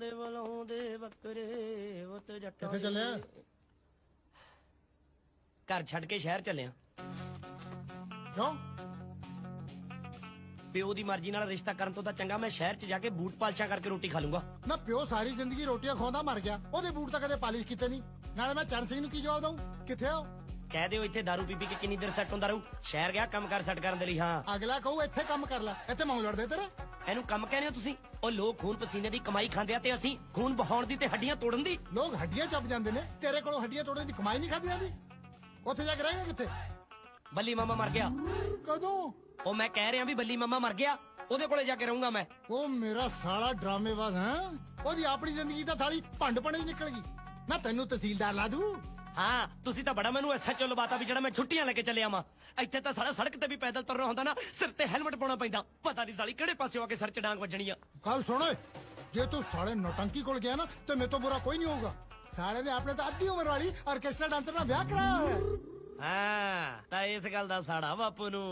ਦੇ ਵਲੋਂ ਦੇ ਬੱਕਰੇ ਉਹ ਤੇ ਜੱਟਾਂ ਕਿੱਥੇ ਚੱਲਿਆ? ਦੇ- ਘਰ ਛੱਡ ਕੇ ਸ਼ਹਿਰ ਚੱਲਿਆ ਕਿਉਂ? ਪਿਓ ਦੀ ਮਰਜ਼ੀ ਨਾਲ ਰਿਸ਼ਤਾ ਕਰਨ ਤੋਂ ਤਾਂ ਚੰਗਾ ਮੈਂ ਸ਼ਹਿਰ 'ਚ ਜਾ ਕੇ ਬੂਟ ਪਾਲਸ਼ਾਂ ਕਰਕੇ ਰੋਟੀ ਖਾ ਲੂੰਗਾ। ਨਾ ਪਿਓ ਸਾਰੀ ਜ਼ਿੰਦਗੀ ਰੋਟੀਆਂ ਖਵਾਉਂਦਾ ਮਰ ਗਿਆ। ਉਹਦੇ ਬੂਟ ਤਾਂ ਕਦੇ ਪਾਲਿਸ਼ ਕੀਤੇ ਨਹੀਂ। ਨਾਲੇ ਮੈਂ ਚਰਨ ਸਿੰਘ ਨੂੰ ਕੀ ਜਵਾਬ ਦਊਂ? ਕਿੱਥੇ ਉਹ? ਕਹਿ ਦਿਓ ਇੱਥੇ दारू ਪੀ ਪੀ ਕੇ ਕਿੰਨੀ ਦੇਰ ਸੈੱਟ ਹੁੰਦਾ ਰਹੂ। ਸ਼ਹਿਰ ਗਿਆ ਕੰਮ ਕਰ ਸੈੱਟ ਕਰਨ ਦੇ ਲਈ ਹਾਂ। ਅਗਲਾ ਕਹੂ ਇੱਥੇ ਕੰਮ ਕਰ ਲੈ। ਇੱਥੇ ਮੌਂ ਲੜਦੇ ਤੇਰੇ? ਇਹਨੂੰ ਕੰਮ ਕਹਿੰਦੇ ਹੋ ਤੁਸੀਂ? ਉਹ ਲੋਕ ਖੂਨ ਪਸੀਨੇ ਦੀ ਕਮਾਈ ਖਾਂਦੇ ਆ ਤੇ ਅਸੀਂ ਖੂਨ ਬਹਾਉਣ ਦੀ ਤੇ ਹੱਡੀਆਂ ਤੋੜਨ ਦੀ? ਲੋਕ ਹੱਡੀਆਂ ਚੱਪ ਜਾਂਦੇ ਨੇ। ਤੇਰੇ ਕੋਲੋਂ ਹੱਡੀਆਂ ਤੋੜਨ ਦੀ ਕਮਾਈ ਨਹੀਂ ਖਾਦੀ ਜਾਂਦੀ? ਉੱਥੇ ਜਾ ਕੇ ਰਹੇਗਾ ਕਿੱਥੇ? ਬੱਲੀ ਮਾਮਾ ਮਰ ਗਿਆ। ਕਦੋਂ? ਉਹ ਮੈਂ ਕਹਿ ਰਿਹਾ ਵੀ ਬੱਲੀ ਮਾਮਾ ਮਰ ਗਿਆ। ਉਹਦੇ ਕੋਲੇ ਜਾ ਕੇ ਰਹੂੰਗਾ ਮੈਂ। ਉਹ ਮੇਰਾ ਸਾਲਾ ਡਰਾਮੇਬਾਜ਼ ਹੈ? ਉਹਦੀ ਆਪਣੀ ਜ਼ਿੰਦਗੀ ਤਾਂ ਥਾਲੀ ਭੰਡ ਭੰਡ ਹੀ ਨਿਕਲ ਗਈ। ਨਾ ਤੈਨੂੰ ਤਹਿਸੀਲਦਾਰ ਲਾ ਦੂ। ਹਾਂ ਤੁਸੀਂ ਤਾਂ ਬੜਾ ਮੈਨੂੰ ਐਸਐਚਓ ਲਵਾਤਾ ਵੀ ਜਿਹੜਾ ਮੈਂ ਛੁੱਟੀਆਂ ਲੈ ਕੇ ਚੱਲਿਆ ਵਾਂ। ਇੱਥੇ ਤਾਂ ਸਾਰਾ ਸੜਕ ਤੇ ਵੀ ਪੈਦਲ ਤੁਰਨਾ ਹੁੰਦਾ ਨਾ ਸਿਰ ਤੇ ਹੈਲਮਟ ਪਾਉਣਾ ਪੈਂਦਾ। ਪਤਾ ਨਹੀਂ ਸਾਲੀ ਕਿਹੜੇ ਪਾਸੇ ਆ ਕੇ ਸਿਰ ਚ ਡਾਂਗ ਵੱਜਣੀ ਆ। ਕੱਲ ਸੁਣ ਓਏ ਜੇ ਤੂੰ ਸਾਲੇ ਨੌਟੰਕੀ ਕੋਲ ਗਿਆ ਨਾ ਤੇ ਮੇਰੇ ਤੋਂ ਬੁਰਾ ਕੋਈ ਨਹੀਂ ਹੋਊਗਾ। ਸਾਲੇ ਨੇ ਆਪਣੇ ਤਾਂ ਅੱਧੀ ਉਮਰ ਵਾਲੀ ਆਰਕੈਸਟਰਾ ਡਾਂਸਰ ਨਾਲ ਵਿਆਹ ਕਰਾਇਆ ਹੋਇਆ। ਹੈ। ਹਾਂ ਤਾਂ ਇਸ ਗੱਲ ਦਾ ਸਾੜਾ ਬਾਪੂ ਨੂੰ।